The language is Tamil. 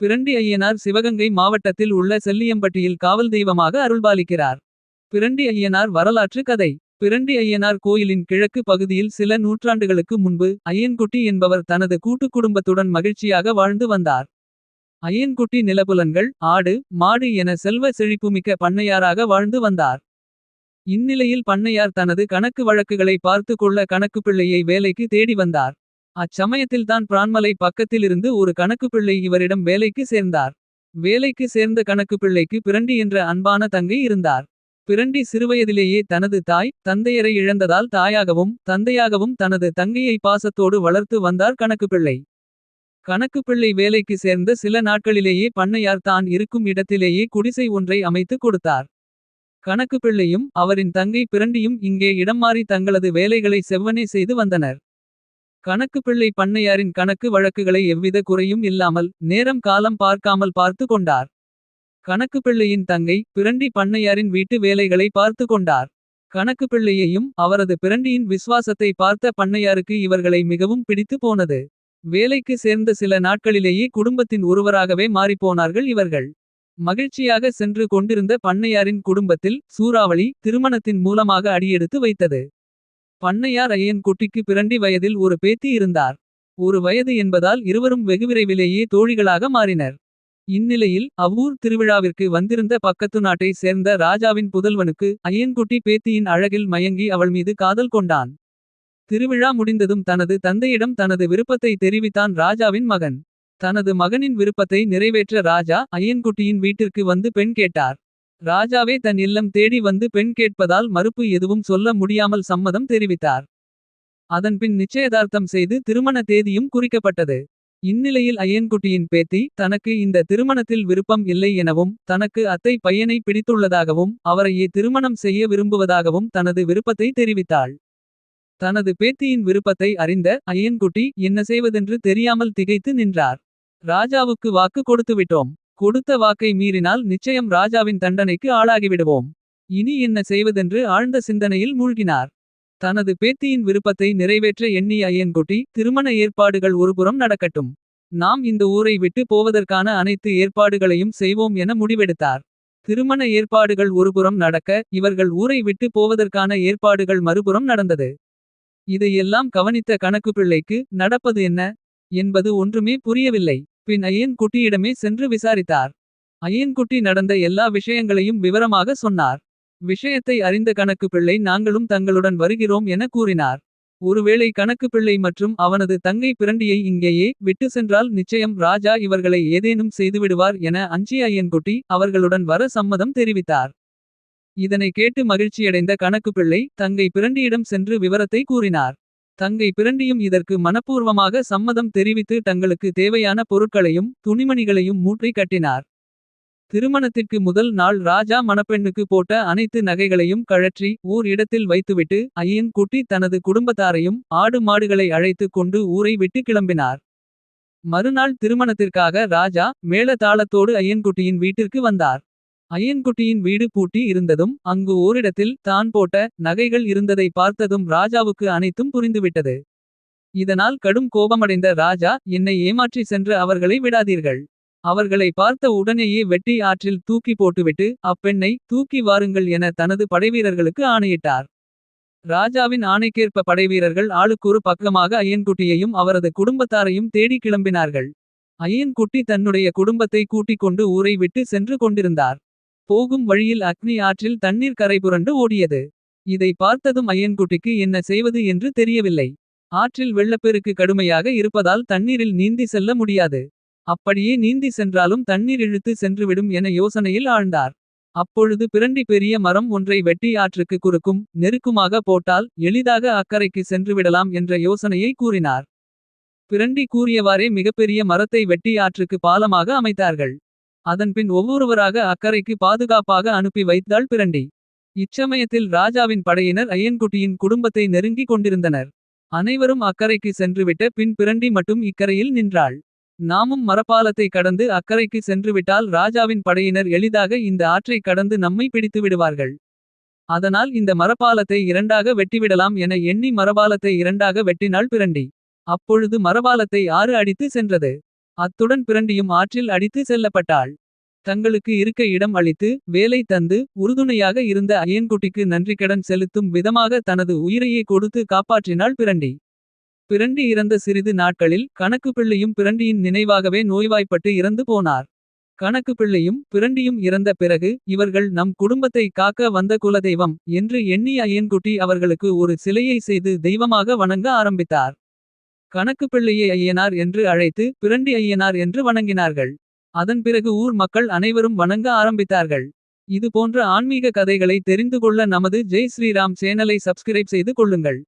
பிரண்டி ஐயனார் சிவகங்கை மாவட்டத்தில் உள்ள செல்லியம்பட்டியில் காவல் தெய்வமாக அருள்பாலிக்கிறார். பிரண்டி ஐயனார் வரலாற்று கதை பிரண்டி ஐயனார் கோயிலின் கிழக்கு பகுதியில் சில நூற்றாண்டுகளுக்கு முன்பு. ஐயன்குட்டி என்பவர் தனது கூட்டுக் குடும்பத்துடன் மகிழ்ச்சியாக வாழ்ந்து வந்தார். ஐயன்குட்டி நிலபுலன்கள் ஆடு மாடு என செல்வ செழிப்புமிக்க பண்ணையாராக வாழ்ந்து வந்தார். இந்நிலையில் பண்ணையார் தனது கணக்கு வழக்குகளை பார்த்து கொள்ள கணக்குப்பிள்ளையை வேலைக்கு தேடி வந்தார். அச்சமயத்தில்தான் பிரான்மலை பக்கத்திலிருந்து ஒரு கணக்குப்பிள்ளை இவரிடம் வேலைக்கு சேர்ந்தார். வேலைக்கு சேர்ந்த கணக்குப்பிள்ளைக்கு பிரண்டி என்ற அன்பான தங்கை இருந்தார். பிரண்டி சிறுவயதிலேயே தனது தாய் தந்தையரை இழந்ததால் தாயாகவும். தந்தையாகவும் தனது தங்கையை பாசத்தோடு வளர்த்து வந்தார் கணக்குப்பிள்ளை. கணக்குப்பிள்ளை வேலைக்கு சேர்ந்த சில நாட்களிலேயே பண்ணையார் தான் இருக்கும் இடத்திலேயே குடிசை ஒன்றை அமைத்து கொடுத்தார். கணக்குப்பிள்ளையும் அவரின் தங்கை பிரண்டியும் இங்கே இடம் மாறி தங்களது வேலைகளை செவ்வனே செய்து வந்தனர். கணக்குப்பிள்ளை பண்ணையாரின் கணக்கு வழக்குகளை எவ்வித குறையும் இல்லாமல். நேரம் காலம் பார்க்காமல் பார்த்து கொண்டார். கணக்குப்பிள்ளையின் தங்கை பிரண்டி பண்ணையாரின் வீட்டு வேலைகளை பார்த்து கொண்டார். கணக்குப்பிள்ளையையும் அவரது பிரண்டியின் விசுவாசத்தை பார்த்த பண்ணையாருக்கு இவர்களை மிகவும் பிடித்து போனது. வேலைக்கு சேர்ந்த சில நாட்களிலேயே குடும்பத்தின் ஒருவராகவே மாறிப்போனார்கள் இவர்கள். மகிழ்ச்சியாக சென்று கொண்டிருந்த பண்ணையாரின் குடும்பத்தில் சூறாவளி திருமணத்தின் மூலமாக அடியெடுத்து வைத்தது. பண்ணையார் ஐயன் குட்டிக்கு பிரண்டி வயதில் ஒரு பேத்தி இருந்தார். ஒரு வயது என்பதால் இருவரும் வெகுவிரைவிலேயே தோழிகளாக மாறினர். இந்நிலையில் அவ்வூர் திருவிழாவிற்கு வந்திருந்த பக்கத்து நாட்டை சேர்ந்த ராஜாவின் புதல்வனுக்கு ஐயன்குட்டி பேத்தியின் அழகில் மயங்கி அவள் மீது காதல் கொண்டான். திருவிழா முடிந்ததும் தனது தந்தையிடம் தனது விருப்பத்தை தெரிவித்தான் ராஜாவின் மகன். தனது மகனின் விருப்பத்தை நிறைவேற்ற ராஜா ஐயன்குட்டியின் வீட்டிற்கு வந்து பெண் கேட்டார். ராஜாவே தன் இல்லம் தேடி வந்து பெண் கேட்பதால் மறுப்பு எதுவும் சொல்ல முடியாமல் சம்மதம் தெரிவித்தார். அதன்பின் நிச்சயதார்த்தம் செய்து திருமண தேதியும் குறிக்கப்பட்டது. இந்நிலையில் ஐயன்குட்டியின் பேத்தி தனக்கு இந்த திருமணத்தில் விருப்பம் இல்லை எனவும். தனக்கு அத்தை பையனை பிடித்துள்ளதாகவும் அவரையே திருமணம் செய்ய விரும்புவதாகவும் தனது விருப்பத்தை தெரிவித்தாள். தனது பேத்தியின் விருப்பத்தை அறிந்த ஐயன்குட்டி என்ன செய்வதென்று தெரியாமல் திகைத்து நின்றார். ராஜாவுக்கு வாக்கு கொடுத்துவிட்டோம். கொடுத்த வாக்கை மீறினால் நிச்சயம் ராஜாவின் தண்டனைக்கு ஆளாகிவிடுவோம். இனி என்ன செய்வதென்று ஆழ்ந்த சிந்தனையில் மூழ்கினார். தனது பேத்தியின் விருப்பத்தை நிறைவேற்ற எண்ணிய ஐயன்குட்டி திருமண ஏற்பாடுகள் ஒருபுறம் நடக்கட்டும். நாம் இந்த ஊரை விட்டு போவதற்கான அனைத்து ஏற்பாடுகளையும் செய்வோம் என முடிவெடுத்தார். திருமண ஏற்பாடுகள் ஒருபுறம் நடக்க இவர்கள் ஊரை விட்டு போவதற்கான ஏற்பாடுகள் மறுபுறம் நடந்தது. இதையெல்லாம் கவனித்த கணக்குப்பிள்ளைக்கு நடப்பது என்ன. என்பது ஒன்றுமே புரியவில்லை. பின் ஐயன்குட்டியிடமே சென்று விசாரித்தார். ஐயன்குட்டி நடந்த எல்லா விஷயங்களையும் விவரமாக சொன்னார். விஷயத்தை அறிந்த கணக்குப்பிள்ளை நாங்களும் தங்களுடன் வருகிறோம் என கூறினார். ஒருவேளை கணக்குப்பிள்ளை மற்றும் அவனது தங்கை பிரண்டியை இங்கேயே விட்டு சென்றால் நிச்சயம் ராஜா இவர்களை ஏதேனும் செய்துவிடுவார் என அஞ்சி ஐயன்குட்டி அவர்களுடன் வர சம்மதம் தெரிவித்தார். இதனை கேட்டு மகிழ்ச்சியடைந்த கணக்குப்பிள்ளை தங்கை பிரண்டியிடம் சென்று விவரத்தை கூறினார். தங்கை பிரண்டியும் இதற்கு மனப்பூர்வமாக சம்மதம் தெரிவித்து தங்களுக்கு தேவையான பொருட்களையும் துணிமணிகளையும் மூற்றி கட்டினார். திருமணத்திற்கு முதல் நாள் ராஜா மணப்பெண்ணுக்கு போட்ட அனைத்து நகைகளையும் கழற்றி ஊர் இடத்தில் வைத்துவிட்டு ஐயன் குட்டி தனது குடும்பத்தாரையும் ஆடு மாடுகளை அழைத்து கொண்டு ஊரை விட்டு கிளம்பினார். மறுநாள் திருமணத்திற்காக ராஜா மேளதாளத்தோடு ஐயன்குட்டியின் வீட்டிற்கு வந்தார். அய்யன்குட்டியின் வீடு பூட்டி இருந்ததும் அங்கு ஓரிடத்தில் தான் போட்ட நகைகள் இருந்ததை பார்த்ததும் ராஜாவுக்கு அனைத்தும் புரிந்துவிட்டது. இதனால் கடும் கோபமடைந்த ராஜா என்னை ஏமாற்றி சென்று அவர்களை விடாதீர்கள். அவர்களை பார்த்த உடனேயே வெட்டி ஆற்றில் தூக்கி போட்டுவிட்டு அப்பெண்ணை தூக்கி வாருங்கள் என தனது படைவீரர்களுக்கு ஆணையிட்டார். ராஜாவின் ஆணைக்கேற்ப படைவீரர்கள் ஆளுக்கொரு பக்கமாக ஐயன்குட்டியையும் அவரது குடும்பத்தாரையும் தேடி கிளம்பினார்கள். ஐயன்குட்டி தன்னுடைய குடும்பத்தை கூட்டிக் கொண்டு ஊரை விட்டு சென்று கொண்டிருந்தார். போகும் வழியில் அக்னி ஆற்றில் தண்ணீர் கரைபுரண்டு ஓடியது. இதை பார்த்ததும் ஐயன்குட்டிக்கு என்ன செய்வது என்று தெரியவில்லை. ஆற்றில் வெள்ளப்பெருக்கு கடுமையாக இருப்பதால் தண்ணீரில் நீந்தி செல்ல முடியாது. அப்படியே நீந்தி சென்றாலும் தண்ணீர் இழுத்து சென்றுவிடும் என யோசனையில் ஆழ்ந்தார். அப்பொழுது பிரண்டி பெரிய மரம் ஒன்றை வெட்டி ஆற்றுக்கு குறுக்கும் நெருக்குமாக போட்டால் எளிதாக அக்கறைக்கு சென்றுவிடலாம் என்ற யோசனையை கூறினார். பிரண்டி கூறியவாறே மிகப்பெரிய மரத்தை வெட்டி ஆற்றுக்கு பாலமாக அமைத்தார்கள். அதன்பின் ஒவ்வொருவராக அக்கறைக்கு பாதுகாப்பாக அனுப்பி வைத்தாள் பிரண்டி. இச்சமயத்தில் ராஜாவின் படையினர் ஐயன்குட்டியின் குடும்பத்தை நெருங்கிக் கொண்டிருந்தனர். அனைவரும் அக்கறைக்கு சென்றுவிட்ட பின் பிரண்டி மட்டும் இக்கரையில் நின்றாள். நாமும் மரப்பாலத்தை கடந்து அக்கறைக்கு சென்றுவிட்டால் ராஜாவின் படையினர் எளிதாக இந்த ஆற்றை கடந்து நம்மை பிடித்து விடுவார்கள். அதனால் இந்த மரபாலத்தை இரண்டாக வெட்டிவிடலாம் என எண்ணி மரபாலத்தை இரண்டாக வெட்டினாள் பிரண்டி. அப்பொழுது மரபாலத்தை ஆறு அடித்து சென்றது. அத்துடன் பிரண்டியும் ஆற்றில் அடித்து செல்லப்பட்டாள். தங்களுக்கு இருக்க இடம் அளித்து வேலை தந்து உறுதுணையாக இருந்த அய்யன்குட்டிக்கு நன்றிக்கடன் செலுத்தும் விதமாக தனது உயிரையே கொடுத்து காப்பாற்றினாள் பிரண்டி. பிரண்டி இறந்த சிறிது நாட்களில் கணக்கு பிள்ளையும் பிரண்டியின் நினைவாகவே நோய்வாய்ப்பட்டு இறந்து போனார். கணக்கு பிள்ளையும் பிரண்டியும் இறந்த பிறகு இவர்கள் நம் குடும்பத்தை காக்க வந்த குலதெய்வம். என்று எண்ணி அய்யன்குட்டி அவர்களுக்கு ஒரு சிலையை செய்து தெய்வமாக வணங்க ஆரம்பித்தார். கணக்கு பிள்ளையை ஐயனார் என்று அழைத்து பிரண்டி ஐயனார் என்று வணங்கினார்கள். அதன் பிறகு ஊர் மக்கள் அனைவரும் வணங்க ஆரம்பித்தார்கள். இது போன்ற ஆன்மீக கதைகளை தெரிந்து கொள்ள நமது ஜெய் ஸ்ரீராம் சேனலை சப்ஸ்கிரைப் செய்து கொள்ளுங்கள்.